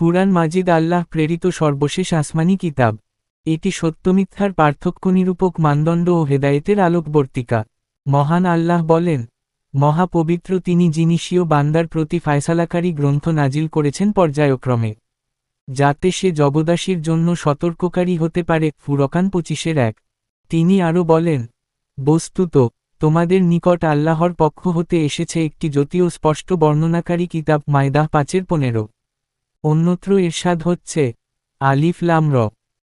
কুরআন মাজিদ আল্লাহ প্রেরিত সর্বশেষ আসমানি কিতাব। এটি সত্যমিথ্যার পার্থক্য নিরূপক মানদণ্ড ও হেদায়েতের আলোকবর্তিকা। মহান আল্লাহ বলেন, মহাপবিত্র তিনি জিনিসীয় বান্দার প্রতি ফায়সালাকারী গ্রন্থ নাজিল করেছেন পর্যায়ক্রমে। যাতে সে জগদাসীর জন্য সতর্ককারী হতে পারে, ফুরকান পঁচিশের এক। তিনি আরও বলেন, বস্তুত, তোমাদের নিকট আল্লাহর পক্ষ হতে এসেছে একটি জ্যোতি ও স্পষ্ট বর্ণনাকারী কিতাব মায়দাহ পাঁচের পনেরো। অন্যত্র এরশাদ হচ্ছে, আলিফ লাম র।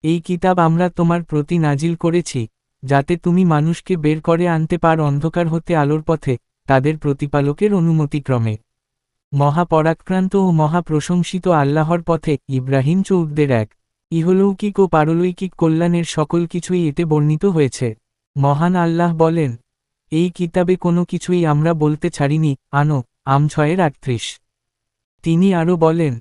এই কিতাব আমরা তোমার প্রতি নাজিল করেছি, যাতে তুমি মানুষকে বের করে আনতে পার অন্ধকার হতে আলোর পথে, তাদের প্রতিপালকের অনুমতিক্রমে। মহাপরাক্রান্ত ও মহাপ্রশংসিত আল্লাহর পথে ইব্রাহিম চৌদ্দের এক। ইহলৌকিক ও পারলৌকিক কল্যাণের সকল কিছুই এতে বর্ণিত হয়েছে। মহান আল্লাহ বলেন, এই কিতাবে কোনো কিছুই আমরা বলতে ছাড়িনি, আনো আম ছয়ের আটত্রিশ। তিনি আরও বলেন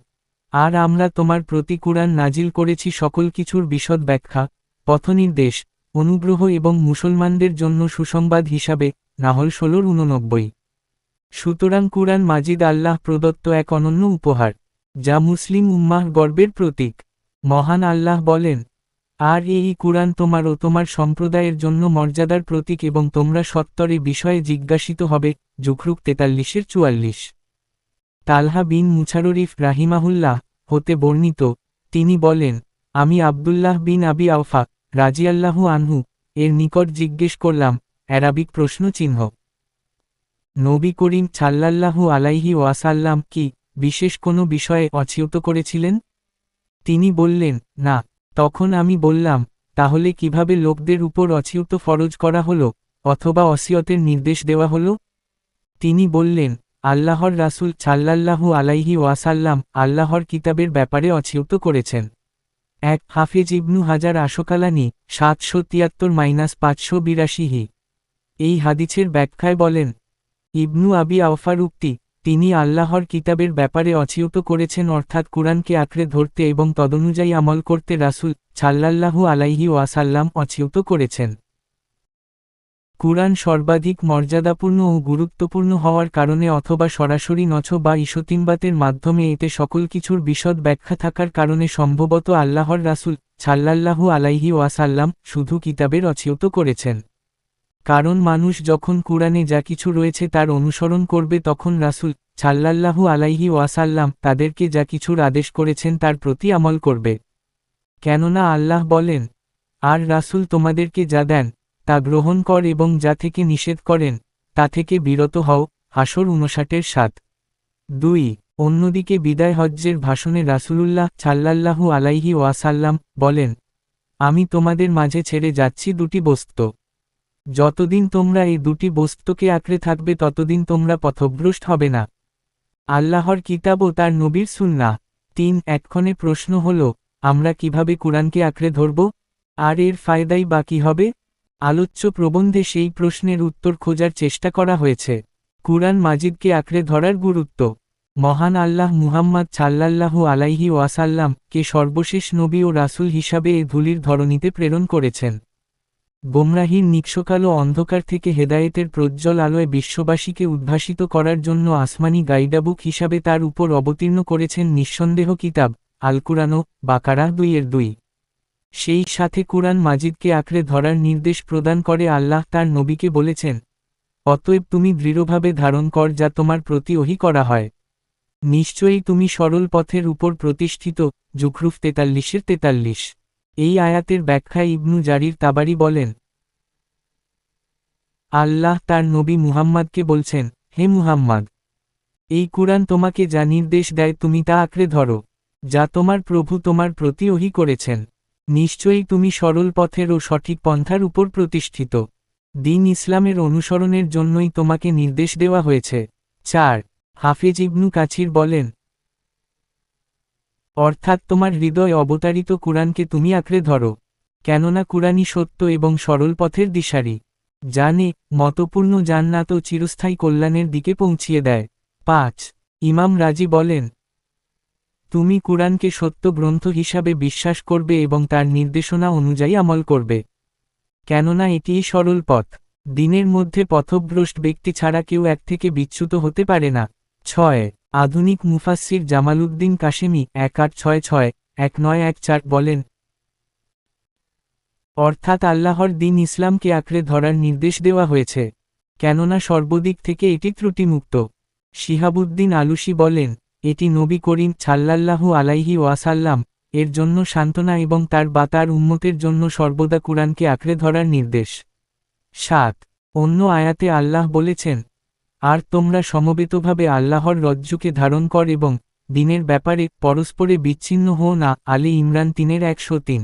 আর আমরা তোমার প্রতি কুরআন নাজিল করেছি সকল কিছুর বিশদ ব্যাখ্যা, পথনির্দেশ, অনুগ্রহ এবং মুসলমানদের জন্য সুসংবাদ হিসাবে, নাহল ষোলোর উননব্বই সুতরাং কুরআন মাজিদ আল্লাহ প্রদত্ত এক অনন্য উপহার, যা মুসলিম উম্মাহ গর্বের প্রতীক। মহান আল্লাহ বলেন, আর এই কুরআন তোমার ও তোমার সম্প্রদায়ের জন্য মর্যাদার প্রতীক এবং তোমরা সত্তরে বিষয়ে জিজ্ঞাসিত হবে জুখরুক তেতাল্লিশের চুয়াল্লিশ। তালহা বিন মুছাররিফ রাহিমাহুল্লাহ হতে বর্ণিত। তিনি বলেন, আমি আবদুল্লাহ বিন আবি আউফা রাজিয়াল্লাহু আনহু এর নিকট জিজ্ঞেস করলাম, অ্যারাবিক প্রশ্ন চিহ্ন নবী করিম ছাল্লাল্লাহু আলাইহি ওয়াসাল্লাম কি বিশেষ কোনো বিষয়ে অচিয়ত করেছিলেন? তিনি বললেন, না। তখন আমি বললাম, তাহলে কীভাবে লোকদের উপর অচিয়ত ফরজ করা হলো অথবা অসিয়তের নির্দেশ দেওয়া হলো? তিনি বললেন আল্লাহর রাসুল ছাল্লাল্লাহু আলাইহি ওয়াসাল্লাম আল্লাহর কিতাবের ব্যাপারে অচিয়ত করেছেন। এক, হাফিজ ইবনু হাজার আশোকালানি, সাতশো তিয়াত্তর মাইনাস পাঁচশো বিরাশিহি। এই হাদিছের ব্যাখ্যায় বলেন, ইবনু আবি আওফার উক্তি, তিনি আল্লাহর কিতাবের ব্যাপারে অচিয়ত করেছেন অর্থাৎ কুরআনকে আঁকড়ে ধরতে এবং তদনুযায়ী আমল করতে রাসুল ছাল্লাল্লাহু আলাইহি ওয়াসাল্লাম অচিয়ত করেছেন। কুরআন সর্বাধিক মর্যাদাপূর্ণ ও গুরুত্বপূর্ণ হওয়ার কারণে অথবা সরাসরি নছ বা ইসতিনবাতের মাধ্যমে এতে সকল কিছুর বিশদ ব্যাখ্যা থাকার কারণে সম্ভবত আল্লাহর রাসুল ছাল্লাল্লাহু আলাইহি ওয়াসাল্লাম শুধু কিতাবের অচিয়ত করেছেন। কারণ মানুষ যখন কুরআনে যা কিছু রয়েছে তার অনুসরণ করবে তখন রাসুল ছাল্লাল্লাহু আলাইহি ওয়াসাল্লাম তাদেরকে যা কিছুর আদেশ করেছেন তার প্রতি আমল করবে। কেননা আল্লাহ বলেন, আর রাসুল তোমাদেরকে যা দেন তা গ্রহণ কর এবং যা থেকে নিষেধ করেন, তা থেকে বিরত হও, হাসর উনষাটের সাত। দুই, অন্যদিকে বিদায় হজ্জের ভাষণে রাসুলুল্লাহ ছাল্লাল্লাহু আলাইহি ওয়াসাল্লাম বলেন, আমি তোমাদের মাঝে ছেড়ে যাচ্ছি দুটি বস্তু যতদিন তোমরা এই দুটি বস্তুকে আঁকড়ে থাকবে ততদিন তোমরা পথভ্রষ্ট হবে না। আল্লাহর কিতাব ও তার নবীর সুন্না তিন এক্ষণে প্রশ্ন হল, আমরা কীভাবে কুরআনকে আঁকড়ে ধরব? আর এর ফায়দাই বা কী হবে? আলোচ্য প্রবন্ধে সেই প্রশ্নের উত্তর খোঁজার চেষ্টা করা হয়েছে। কুরআন মাজিদকে আঁকড়ে ধরার গুরুত্ব। মহান আল্লাহ মুহাম্মদ ছাল্লাল্লাহু আলাইহি ওয়াসাল্লাম কে সর্বশেষ নবী ও রাসুল হিসাবে এ ধুলির ধরনীতে প্রেরণ করেছেন। গোমরাহির নিক্ষকালো অন্ধকার থেকে হেদায়েতের প্রজ্জ্বল আলোয় বিশ্ববাসীকে উদ্ভাসিত করার জন্য আসমানি গাইডাবুক হিসাবে তার উপর অবতীর্ণ করেছেন নিঃসন্দেহ কিতাব আলকুরানো বাকারা দুইয়ের দুই। সেই সাথে কুরআন মাজিদকে আঁকড়ে ধরার নির্দেশ প্রদান করে আল্লাহ তার নবীকে বলেছেন, অতএব তুমি দৃঢ়ভাবে ধারণ কর যা তোমার প্রতি ওহি করা হয়। নিশ্চয়ই তুমি সরল পথের উপর প্রতিষ্ঠিত, জুখরুফ তেতাল্লিশের তেতাল্লিশ এই আয়াতের ব্যাখ্যায় ইবনু জারির তাবারি বলেন, আল্লাহ তার নবী মুহাম্মাদকে বলছেন, হে মুহাম্মাদ, এই কুরআন তোমাকে যা নির্দেশ দেয় তুমি তা আঁকড়ে ধরো, যা তোমার প্রভু তোমার প্রতি ওহি করেছেন। নিশ্চয়ই তুমি সরল পথের ও সঠিক পন্থার উপর প্রতিষ্ঠিত। দিন ইসলামের অনুসরণের জন্যই তোমাকে নির্দেশ দেওয়া হয়েছে। চার, হাফেজ ইবনু কাছির বলেন, অর্থাৎ তোমার হৃদয় অবতারিত কুরআনকে তুমি আঁকড়ে ধরো, কেননা কুরআনই সত্য এবং সরল পথের দিশারি। জানে, মতপূর্ণ জান্নাত ও চিরস্থায়ী কল্যাণের দিকে পৌঁছিয়ে দেয়। পাঁচ, ইমাম রাজি বলেন তুমি কুরআনকে সত্য গ্রন্থ হিসাবে বিশ্বাস করবে এবং তার নির্দেশনা অনুযায়ী আমল করবে। কেননা এটিই সরল পথ। দিনের মধ্যে পথভ্রষ্ট ব্যক্তি ছাড়া কেউ এক থেকে বিচ্যুত হতে পারে না। ছয়, আধুনিক মুফাসসির জামালউদ্দিন কাশেমি এক আট ছয় ছয়, এক নয় এক চার বলেন, অর্থাৎ আল্লাহর দিন ইসলামকে আঁকড়ে ধরার নির্দেশ দেওয়া হয়েছে। কেননা সর্বদিক থেকে এটি ত্রুটিমুক্ত। শিহাবুদ্দিন আলুসি বলেন এটি নবী করিম ছাল্লাল্লাহু আলাইহি ওয়াসাল্লাম এর জন্য সান্ত্বনা এবং তার বা তার উম্মতের জন্য সর্বদা কুরআনকে আঁকড়ে ধরার নির্দেশ। সাত, অন্য আয়াতে আল্লাহ বলেছেন, আর তোমরা সমবেতভাবে আল্লাহর রজ্জুকে ধারণ কর এবং দিনের ব্যাপারে পরস্পরে বিচ্ছিন্ন হো না। আলী ইমরান তিনের একশো তিন।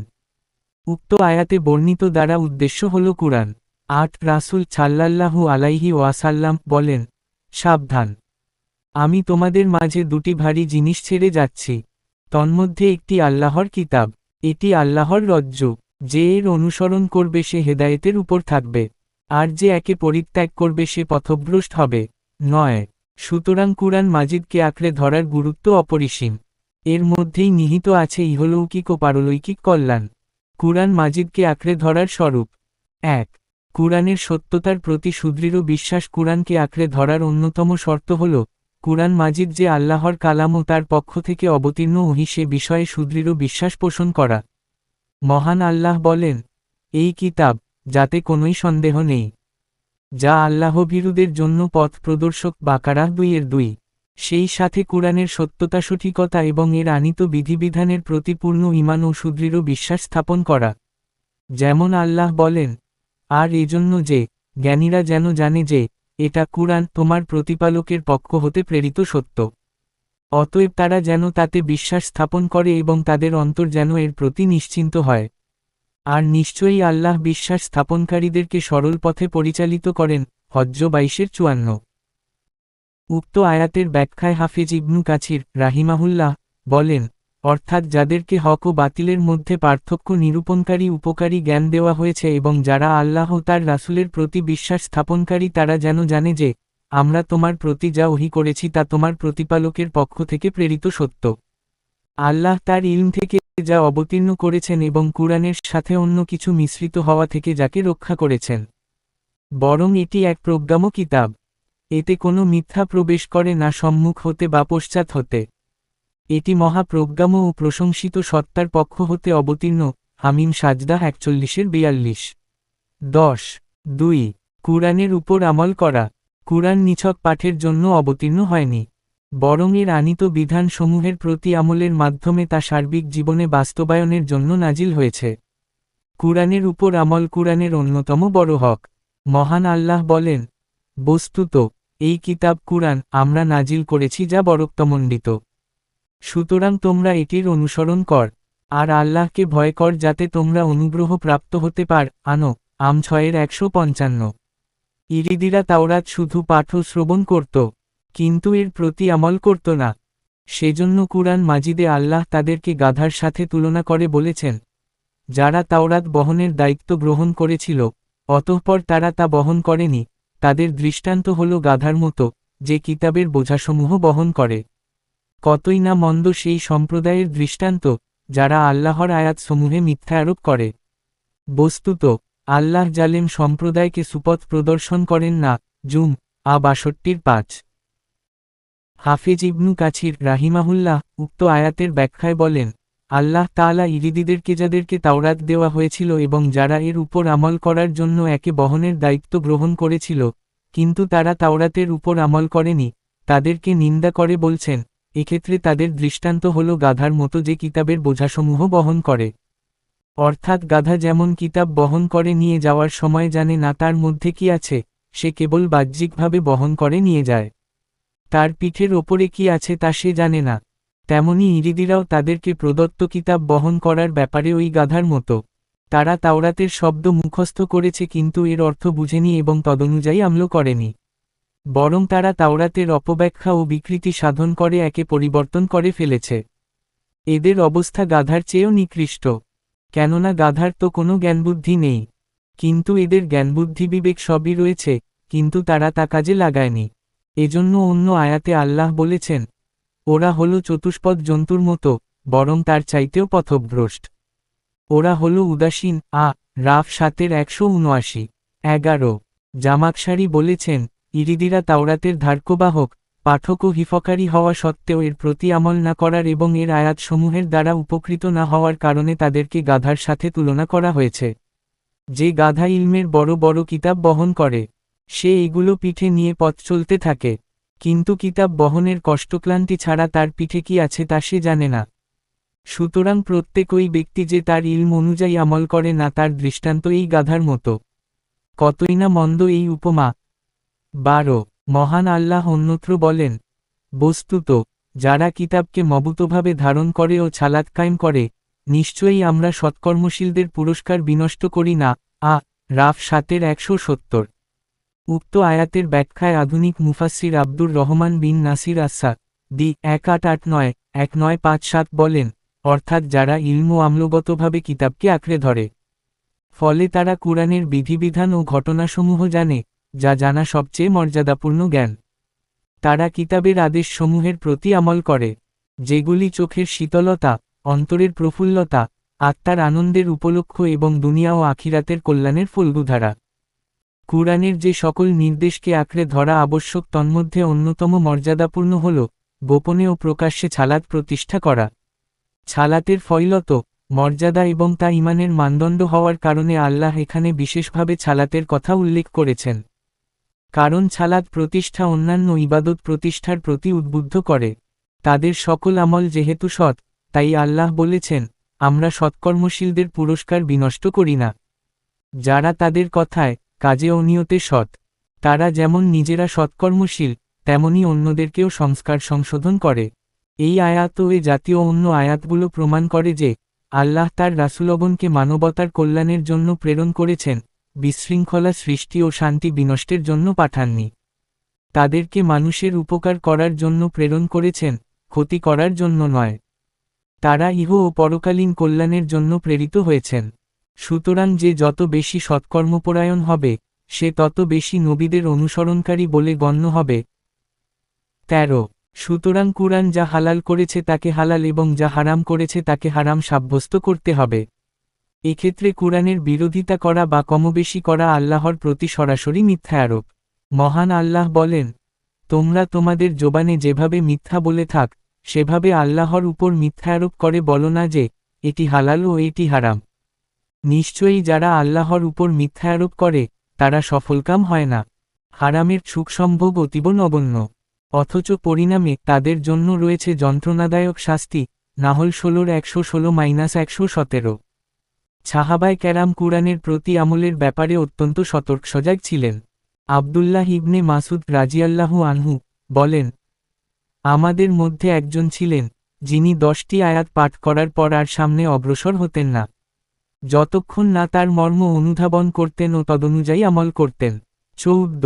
উক্ত আয়াতে বর্ণিত দ্বারা উদ্দেশ্য হল কুরআন। আট, রাসুল ছাল্লাল্লাহু আলাইহি ওয়াসাল্লাম বলেন, সাবধান আমি তোমাদের মাঝে দুটি ভারী জিনিস ছেড়ে যাচ্ছি। তন্মধ্যে একটি আল্লাহর কিতাব, এটি আল্লাহর রজ্জ, যে এর অনুসরণ করবে সে হেদায়েতের উপর থাকবে, আর যে একে পরিত্যাগ করবে সে পথভ্রষ্ট হবে। নয়, সুতরাং কুরআন মাজিদকে আঁকড়ে ধরার গুরুত্ব অপরিসীম। এর মধ্যেই নিহিত আছে ইহলৌকিক ও পারলৌকিক কল্যাণ। কুরআন মাজিদকে আঁকড়ে ধরার স্বরূপ। এক, কুরআনের সত্যতার প্রতি সুদৃঢ় বিশ্বাস কুরআনকে আঁকড়ে ধরার অন্যতম শর্ত হল কুরআন মাজিদ যে আল্লাহর কালাম ও তার পক্ষ থেকে অবতীর্ণ ওহি সে বিষয়ে সুদৃঢ় বিশ্বাস পোষণ করা। মহান আল্লাহ বলেন, এই কিতাব, যাতে কোনোই সন্দেহ নেই। যা আল্লাহভীরুদের জন্য পথ প্রদর্শক বাকারা দুইয়ের দুই। সেই সাথে কুরআনের সত্যতা সঠিকতা এবং এর আনিত বিধিবিধানের প্রতি পূর্ণ ইমান ও সুদৃঢ় বিশ্বাস স্থাপন করা। যেমন আল্লাহ বলেন, আর এজন্য যে, জ্ঞানীরা যেন জানে যে এটা কুরআন তোমার প্রতিপালকের পক্ষ হতে প্রেরিত সত্য। অতএব তারা যেন তাতে বিশ্বাস স্থাপন করে এবং তাদের অন্তর যেন এর প্রতি নিশ্চিন্ত হয়। আর নিশ্চয়ই আল্লাহ বিশ্বাস স্থাপনকারীদেরকে সরল পথে পরিচালিত করেন, হজ্জ বাইশের চুয়ান্ন। উক্ত আয়াতের ব্যাখ্যায় হাফিজ ইবনু কাছির রাহিমাহুল্লাহ বলেন অর্থাৎ যাদেরকে হক ও বাতিলের মধ্যে পার্থক্য, নিরূপণকারী, উপকারী জ্ঞান দেওয়া হয়েছে এবং যারা আল্লাহ তার রাসুলের প্রতি বিশ্বাস স্থাপনকারী, তারা যেন জানে যে, আমরা তোমার প্রতি যা ওহি করেছি তা তোমার প্রতিপালকের পক্ষ থেকে প্রেরিত সত্য। আল্লাহ তার ইলম থেকে যা অবতীর্ণ করেছেন এবং কুরআনের সাথে অন্য কিছু মিশ্রিত হওয়া থেকে যাকে রক্ষা করেছেন। বরং এটি এক প্রজ্ঞাম কিতাব। এতে কোনো মিথ্যা প্রবেশ করে না, সম্মুখ হতে বা পশ্চাৎ হতে। এটি মহাপ্রজ্ঞাম ও প্রশংসিত সত্তার পক্ষ হতে অবতীর্ণ, হামিম সাজদা একচল্লিশের বিয়াল্লিশ। দশ। দুই। কুরআনের উপর আমল করা। কুরআন নিছক পাঠের জন্য অবতীর্ণ হয়নি। বরং এর আনিত বিধানসমূহের প্রতি আমলের মাধ্যমে তা সার্বিক জীবনে বাস্তবায়নের জন্য নাজিল হয়েছে। কুরআনের উপর আমল কুরআনের অন্যতম বড় হক। মহান আল্লাহ বলেন, বস্তুত, এই কিতাব কুরআন আমরা নাজিল করেছি যা বরক্তমণ্ডিত। সুতরাং তোমরা এটির অনুসরণ কর। আর আল্লাহকে ভয় কর যাতে তোমরা অনুগ্রহ প্রাপ্ত হতে পার। আনো আম ছয়ের একশো পঞ্চান্ন। ইরিদিরা তাওরাত শুধু পাঠ শ্রবণ করত, কিন্তু এর প্রতি আমল করত না। সেজন্য কুরআন মাজিদে আল্লাহ তাদেরকে গাধার সাথে তুলনা করে বলেছেন, যারা তাওরাত বহনের দায়িত্ব গ্রহণ করেছিল, অতঃপর তারা তা বহন করেনি। তাদের দৃষ্টান্ত হল গাধার মতো, যে কিতাবের বোঝাসমূহ বহন করে। কতই না মন্দ সেই সম্প্রদায়ের দৃষ্টান্ত, যারা আল্লাহর আয়াতসমূহে মিথ্যা আরোপ করে। বস্তুত, আল্লাহ জালেম সম্প্রদায়কে সুপথ প্রদর্শন করেন না, জুম, আ বাষট্টির পাঁচ। হাফিজ ইবনু কাছির রাহিমাহুল্লাহ উক্ত আয়াতের ব্যাখ্যায় বলেন, আল্লাহ তালা ইরিদিদেরকে যাদেরকে তাওরাত দেওয়া হয়েছিল এবং যারা এর উপর আমল করার জন্য একে বহনের দায়িত্ব গ্রহণ করেছিল, কিন্তু তারা তাওরাতের উপর আমল করেনি, তাদেরকে নিন্দা করে বলছেন এক্ষেত্রে তাদের দৃষ্টান্ত হল গাধার মতো যে কিতাবের বোঝাসমূহ বহন করে। অর্থাৎ গাধা যেমন কিতাব বহন করে নিয়ে যাওয়ার সময় জানে না তার মধ্যে কি আছে, সে কেবল বাহ্যিকভাবে বহন করে নিয়ে যায়। তার পিঠের ওপরে কি আছে তা সে জানে না। তেমনি ইরিদিরাও তাদেরকে প্রদত্ত কিতাব বহন করার ব্যাপারে ওই গাধার মতো। তারা তাওরাতের শব্দ মুখস্থ করেছে কিন্তু এর অর্থ বুঝেনি এবং তদনুযায়ী আমল করেনি। বরং তারা তাওরাতের অপব্যাখ্যা ও বিকৃতি সাধন করে, একে পরিবর্তন করে ফেলেছে। এদের অবস্থা গাধার চেয়েও নিকৃষ্ট। কেননা গাধার তো কোনো জ্ঞানবুদ্ধি নেই। কিন্তু এদের জ্ঞানবুদ্ধি বিবেক সবই রয়েছে, কিন্তু তারা তা কাজে লাগায়নি। এজন্য অন্য আয়াতে আল্লাহ বলেছেন, ওরা হল চতুষ্পদ জন্তুর মতো, বরং তার চাইতেও পথভ্রষ্ট। ওরা হল উদাসীন, আ, রাফ সাতের একশো উনআশি, এগারো। জামাকসারি বলেছেন ইরিদিরা তাওরাতের ধার্কবাহক পাঠক ও হিফকারী হওয়া সত্ত্বেও এর প্রতি আমল না করার এবং এর আয়াতসমূহের দ্বারা উপকৃত না হওয়ার কারণে তাদেরকে গাধার সাথে তুলনা করা হয়েছে। যে গাধা ইলমের বড় বড় কিতাব বহন করে, সে এগুলো পিঠে নিয়ে পথ চলতে থাকে। কিন্তু কিতাব বহনের কষ্টক্লান্তি ছাড়া তার পিঠে কি আছে তা সে জানে না। সুতরাং প্রত্যেক ওই ব্যক্তি যে তার ইলম অনুযায়ী আমল করে না তার দৃষ্টান্ত এই গাধার মতো। কতই না মন্দ এই উপমা বারো, মহান আল্লাহ অন্যত্র বলেন, বস্তুত, যারা কিতাবকে মবুতভাবে ধারণ করে ও ছালাত কায়েম করে, নিশ্চয়ই আমরা সৎকর্মশীলদের পুরস্কার বিনষ্ট করি না। আ, রাফ সাতের একশো সত্তর। উক্ত আয়াতের ব্যাখ্যায় আধুনিক মুফাসির আব্দুর রহমান বিন নাসির আসাদ দি এক আট আট নয়, এক নয় পাঁচ সাত বলেন, অর্থাৎ যারা ইলম আমলগতভাবে কিতাবকে আঁকড়ে ধরে, ফলে তারা কুরআনের বিধিবিধান ও ঘটনাসমূহ জানে যা জানা সবচেয়ে মর্যাদাপূর্ণ জ্ঞান। তারা কিতাবের আদেশসমূহের প্রতি আমল করে, যেগুলি চোখের শীতলতা, অন্তরের প্রফুল্লতা, আত্মার আনন্দের উপলক্ষ এবং দুনিয়া ও আখিরাতের কল্যাণের ফলগুধারা। কুরআনের যে সকল নির্দেশকে আঁকড়ে ধরা আবশ্যক তন্মধ্যে অন্যতম মর্যাদাপূর্ণ হল গোপনে ও প্রকাশ্যে ছালাত প্রতিষ্ঠা করা। ছালাতের ফৈলত মর্যাদা এবং তা ইমানের মানদণ্ড হওয়ার কারণে আল্লাহ এখানে বিশেষভাবে ছালাতের কথা উল্লেখ করেছেন। কারণ ছালাদ প্রতিষ্ঠা অন্যান্য ইবাদত প্রতিষ্ঠার প্রতি উদ্বুদ্ধ করে। তাদের সকল আমল যেহেতু সৎ, তাই আল্লাহ বলেছেন, আমরা সৎকর্মশীলদের পুরস্কার বিনষ্ট করি না। যারা তাদের কথায়, কাজে অনিয়তে সৎ, তারা যেমন নিজেরা সৎকর্মশীল, তেমনি অন্যদেরকেও সংস্কার সংশোধন করে। এই আয়াত ও এ জাতীয় অন্য আয়াতগুলো প্রমাণ করে যে, আল্লাহ তার রাসুলবনকে মানবতার কল্যাণের জন্য প্রেরণ করেছেন। বিশৃঙ্খলা সৃষ্টি ও শান্তি বিনষ্টের জন্য পাঠাননি। তাদেরকে মানুষের উপকার করার জন্য প্রেরণ করেছেন, ক্ষতি করার জন্য নয়। তারা ইহ ও পরকালীন কল্যাণের জন্য প্রেরিত হয়েছেন। সুতরাং যে যত বেশি সৎকর্মপরায়ণ হবে, সে তত বেশি নবীদের অনুসরণকারী বলে গণ্য হবে। তেরো। সুতরাং কুরআন যা হালাল করেছে তাকে হালাল এবং যা হারাম করেছে তাকে হারাম সাব্যস্ত করতে হবে। এক্ষেত্রে কুরআনের বিরোধিতা করা বা কমবেশি করা আল্লাহর প্রতি সরাসরি মিথ্যা আরোপ। মহান আল্লাহ বলেন, তোমরা তোমাদের জোবানে যেভাবে মিথ্যা বলে থাক, সেভাবে আল্লাহর উপর মিথ্যা আরোপ করে বলো না যে, এটি হালাল ও এটি হারাম। নিশ্চয়ই যারা আল্লাহর উপর মিথ্যা আরোপ করে, তারা সফলকাম হয় না। হারামের সুখসম্ভব অতীব নগণ্য। অথচ পরিণামে তাদের জন্য রয়েছে যন্ত্রণাদায়ক শাস্তি, নাহল ষোলোর একশো ষোলো মাইনাস একশো সতেরো। ছাহাবায় ক্যারাম কুরআনের প্রতি আমলের ব্যাপারে অত্যন্ত সতর্ক সজাগ ছিলেন। আবদুল্লাহ ইবনে মাসুদ রাজিয়াল্লাহু আনহু বলেন, আমাদের মধ্যে একজন ছিলেন, যিনি দশটি আয়াত পাঠ করার পর আর সামনে অগ্রসর হতেন না। যতক্ষণ না তার মর্ম অনুধাবন করতেন ও তদনুযায়ী আমল করতেন। চৌদ্দ।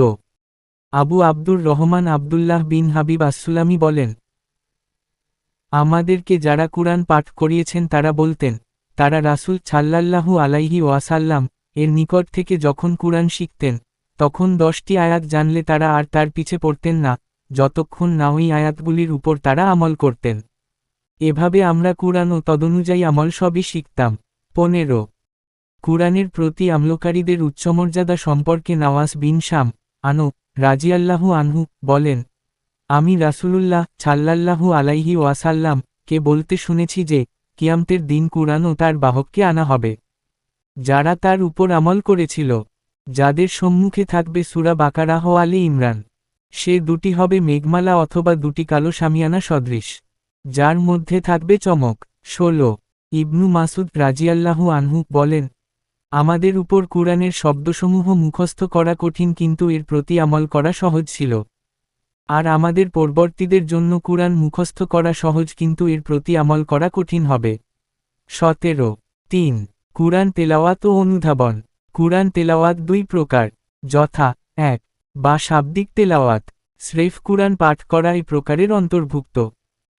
আবু আব্দুর রহমান আবদুল্লাহ বিন হাবিব আসুলামি বলেন, আমাদেরকে যারা কুরআন পাঠ করিয়েছেন তারা বলতেন তারা রাসুল ছাল্লাল্লাহু আলাইহি ওয়াসাল্লাম এর নিকট থেকে যখন কুরআন শিখতেন, তখন দশটি আয়াত জানলে তারা আর তার পিছে পড়তেন না, যতক্ষণ না ওই আয়াতগুলির উপর তারা আমল করতেন। এভাবে আমরা কুরআন ও তদনুযায়ী আমল সবই শিখতাম। পনেরো। কুরআনের প্রতি আমলকারীদের উচ্চমর্যাদা সম্পর্কে নওয়াজ বিন শাম, আনো, রাজিয়াল্লাহু আনহু, বলেন, আমি রাসুলুল্লাহ ছাল্লাল্লাহু আলাইহি ওয়াসাল্লাম কে বলতে শুনেছি যে কিয়ামতের দিন কুরআন ও তার বাহককে আনা হবে। যারা তার উপর আমল করেছিল, যাদের সম্মুখে থাকবে সুরা বাকারাহ আলী ইমরান, সে দুটি হবে মেঘমালা অথবা দুটি কালো সামিয়ানা সদৃশ, যার মধ্যে থাকবে চমক। ষোলো, ইবনু মাসুদ রাজিয়াল্লাহু আনহু বলেন, আমাদের উপর কুরআনের শব্দসমূহ মুখস্থ করা কঠিন কিন্তু এর প্রতি আমল করা সহজ ছিল। আর আমাদের পরবর্তীদের জন্য কুরআন মুখস্থ করা সহজ কিন্তু এর প্রতি আমল করা কঠিন হবে। সতেরো, তিন, কুরআন তেলাওয়াত ও অনুধাবন। কুরআন তেলাওয়াত দুই প্রকার। যথা, এক, বা শাব্দিক তেলাওয়াত। স্রেফ কুরআন পাঠ করা এই প্রকারের অন্তর্ভুক্ত।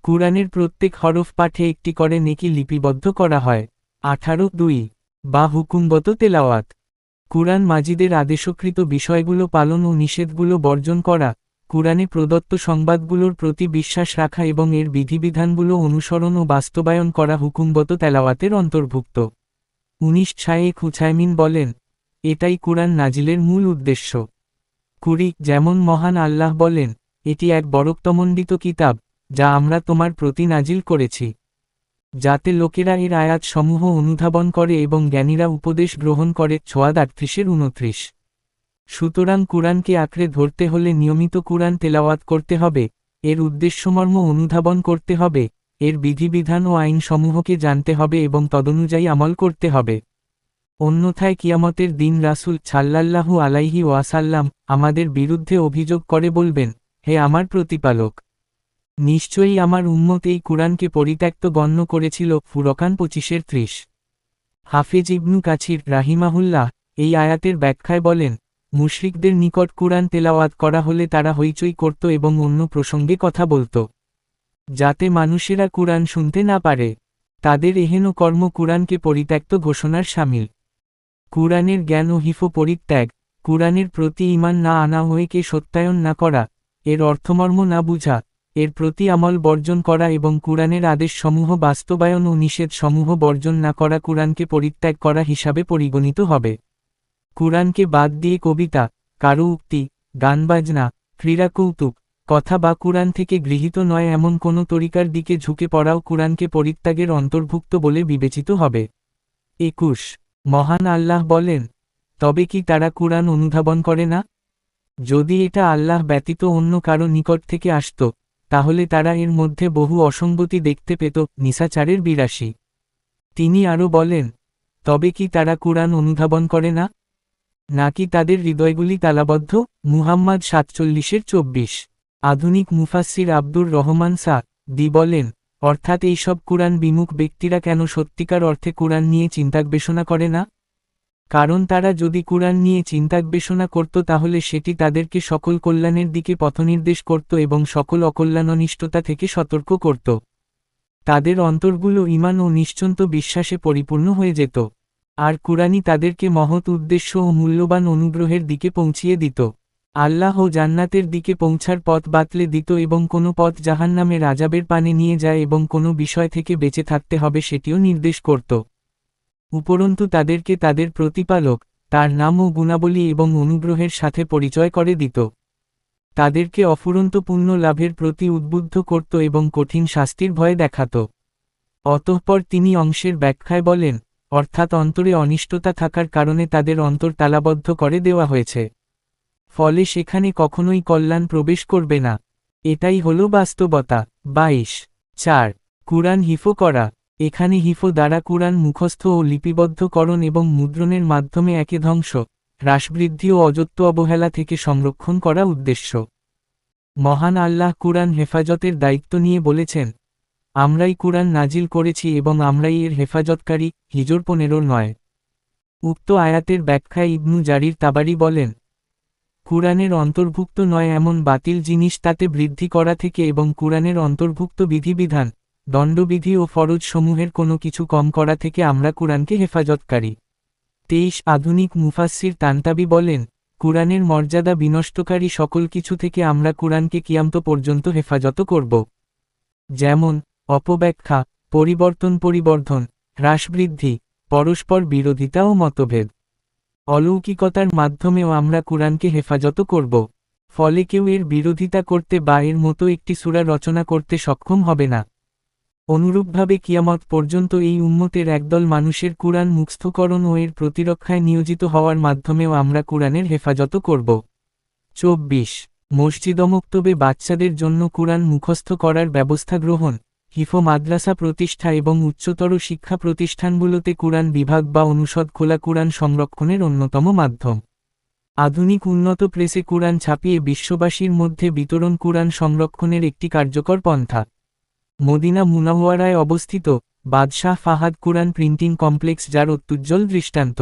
কুরআনের প্রত্যেক হরফ পাঠে একটি করে নেকি লিপিবদ্ধ করা হয়। আঠারো, দুই, বা হুকুমগত তেলাওয়াত। কুরআন মাজিদের আদেশকৃত বিষয়গুলো পালন ও নিষেধগুলো বর্জন করা। কুরআনে প্রদত্ত সংবাদগুলোর প্রতি বিশ্বাস রাখা এবং এর বিধিবিধানগুলো অনুসরণ ও বাস্তবায়ন করা হুকুমগত তেলাওয়াতের অন্তর্ভুক্ত। উনিশ শায়েক হুছাইমিন বলেন, এটাই কুরআন নাজিলের মূল উদ্দেশ্য। কুড়ি যেমন মহান আল্লাহ বলেন, এটি এক বরক্তমণ্ডিত কিতাব, যা আমরা তোমার প্রতি নাজিল করেছি। যাতে লোকেরা এর আয়াত সমূহ অনুধাবন করে এবং জ্ঞানীরা উপদেশ গ্রহণ করে ছোয়াদ আটত্রিশের উনত্রিশ সুতরাং কুরআনকে আঁকড়ে ধরতে হলে নিয়মিত কুরআন তেলাওয়াত করতে হবে, এর উদ্দেশ্যমর্ম অনুধাবন করতে হবে, এর বিধিবিধান ও আইনসমূহকে জানতে হবে এবং তদনুযায়ী আমল করতে হবে। অন্যথায় কিয়ামতের দিন রাসুল ছাল্লাল্লাহু আলাইহি ওয়াসাল্লাম আমাদের বিরুদ্ধে অভিযোগ করে বলবেন, হে আমার প্রতিপালক, নিশ্চয়ই আমার উম্মত এই কুরআনকে পরিত্যক্ত গণ্য করেছিল ফুরকান পঁচিশের ত্রিশ। হাফেজ ইবনু কাছির রাহিমাহুল্লাহ এই আয়াতের ব্যাখ্যায় বলেন মুশরিকদের নিকট কুরআন তেলাওয়াত করা হলে তারা হইচই করত এবং অন্য প্রসঙ্গে কথা বলত। যাতে মানুষেরা কুরআন শুনতে না পারে, তাদের এহেন কর্ম কুরআনকে পরিত্যক্ত ঘোষণার সামিল। কুরআনের জ্ঞান ও হিফ পরিত্যাগ, কুরআনের প্রতি ইমান না আনা হয়েকে সত্যায়ন না করা, এর অর্থমর্ম না বুঝা, এর প্রতি আমল বর্জন করা এবং কুরআনের আদেশসমূহ বাস্তবায়ন ও নিষেধসমূহ বর্জন না করা কুরআনকে পরিত্যাগ করা হিসাবে পরিগণিত হবে। কুরআনকে বাদ দিয়ে কবিতা, কারু উক্তি গানবাজনা ক্রীড়া কৌতুক, কথা বা কুরআন থেকে গৃহীত নয় এমন কোনো তরিকার দিকে ঝুঁকে পড়াও কুরআনকে পরিত্যাগের অন্তর্ভুক্ত বলে বিবেচিত হবে। একুশ, মহান আল্লাহ বলেন, তবে কি তারা কুরআন অনুধাবন করে না? যদি এটা আল্লাহ ব্যতীত অন্য কারও নিকট থেকে আসত, তাহলে তারা এর মধ্যে বহু অসঙ্গতি দেখতে পেত, নিসাচারের বিরাশি। তিনি আরও বলেন, তবে কি তারা কুরআন অনুধাবন করে না? নাকি তাদের হৃদয়গুলি তালাবদ্ধ? মুহাম্মদ সাতচল্লিশের চব্বিশ। আধুনিক মুফাসির আব্দুর রহমান সা দি বলেন, অর্থাৎ এইসব কুরআন বিমুখ ব্যক্তিরা কেন সত্যিকার অর্থে কুরআন নিয়ে চিন্তাগবেষণা করে না? কারণ তারা যদি কুরআন নিয়ে চিন্তাগবেষণা করত তাহলে সেটি তাদেরকে সকল কল্যাণের দিকে পথনির্দেশ করত এবং সকল অকল্যাণ অনিষ্টতা থেকে সতর্ক করত। তাদের অন্তরগুলো ইমান ও নিশ্চন্ত বিশ্বাসে পরিপূর্ণ হয়ে যেত। আর কুরআনই তাদেরকে মহৎ উদ্দেশ্য ও মূল্যবান অনুগ্রহের দিকে পৌঁছিয়ে দিত। আল্লাহ জান্নাতের দিকে পৌঁছার পথ বাতলে দিত এবং কোনো পথ জাহান্নামে রাজাবের পানে নিয়ে যায় এবং কোনো বিষয় থেকে বেঁচে থাকতে হবে সেটিও নির্দেশ করত। উপরন্তু তাদেরকে তাদের প্রতিপালক, তার নাম ও গুণাবলী এবং অনুগ্রহের সাথে পরিচয় করে দিত। তাদেরকে অফুরন্ত পুণ্য লাভের প্রতি উদ্বুদ্ধ করত এবং কঠিন শাস্তির ভয় দেখাত। অতঃপর তিনি অংশের ব্যাখ্যায় বলেন অর্থাৎ অন্তরে অনিষ্টতা থাকার কারণে তাদের অন্তর তালাবদ্ধ করে দেওয়া হয়েছে। ফলে সেখানে কখনোই কল্যাণ প্রবেশ করবে না। এটাই হল বাস্তবতা। বাইশ। চার। কুরআন হিফো করা। এখানে হিফো দ্বারা কুরআন মুখস্থ ও লিপিবদ্ধকরণ এবং মুদ্রণের মাধ্যমে একে ধ্বংস, হ্রাসবৃদ্ধি ও অযত্ব অবহেলা থেকে সংরক্ষণ করা উদ্দেশ্য। মহান আল্লাহ কুরআন হেফাজতের দায়িত্ব নিয়ে বলেছেন আমরাই কুরআন নাজিল করেছি এবং আমরাই এর হেফাজতকারী, হিজর পনেরো নয়। উক্ত আয়াতের ব্যাখ্যায় ইবনু জারির তাবারি বলেন, কুরআনের অন্তর্ভুক্ত নয় এমন বাতিল জিনিস তাতে বৃদ্ধি করা থেকে এবং কুরআনের অন্তর্ভুক্ত বিধিবিধান, দণ্ডবিধি ও ফরজ সমূহের কোনো কিছু কম করা থেকে আমরা কুরআনকে হেফাজতকারী। তেইশ আধুনিক মুফাসির তান্তাবি বলেন, কুরআনের মর্যাদা বিনষ্টকারী সকল কিছু থেকে আমরা কুরআনকে কিয়ামত পর্যন্ত হেফাজত করব। যেমন অপব্যাখ্যা, পরিবর্তন পরিবর্ধন হ্রাসবৃদ্ধি পরস্পর বিরোধিতা ও মতভেদ। অলৌকিকতার মাধ্যমেও আমরা কুরআনকে হেফাজত করব, ফলে কেউ এর বিরোধিতা করতে বা এর মতো একটি সুরা রচনা করতে সক্ষম হবে না। অনুরূপভাবে কিয়ামত পর্যন্ত এই উম্মতের একদল মানুষের কুরআন মুখস্থকরণ ও এর প্রতিরক্ষায় নিয়োজিত হওয়ার মাধ্যমেও আমরা কুরআনের হেফাজত করব। চব্বিশ, মসজিদমক্তবে বাচ্চাদের জন্য কুরআন মুখস্থ করার ব্যবস্থা গ্রহণ। হিফো মাদ্রাসা প্রতিষ্ঠা এবং উচ্চতর শিক্ষা প্রতিষ্ঠানগুলোতে কুরআন বিভাগ বা অনুষদ খোলা কুরআন সংরক্ষণের অন্যতম মাধ্যম। আধুনিক উন্নত প্রেসে কুরআন ছাপিয়ে বিশ্ববাসীর মধ্যে বিতরণ কুরআন সংরক্ষণের একটি কার্যকর পন্থা। মদিনা মুনাওয়ারায় অবস্থিত বাদশাহ ফাহাদ কুরআন প্রিন্টিং কমপ্লেক্স যার অত্যুজ্জ্বল দৃষ্টান্ত।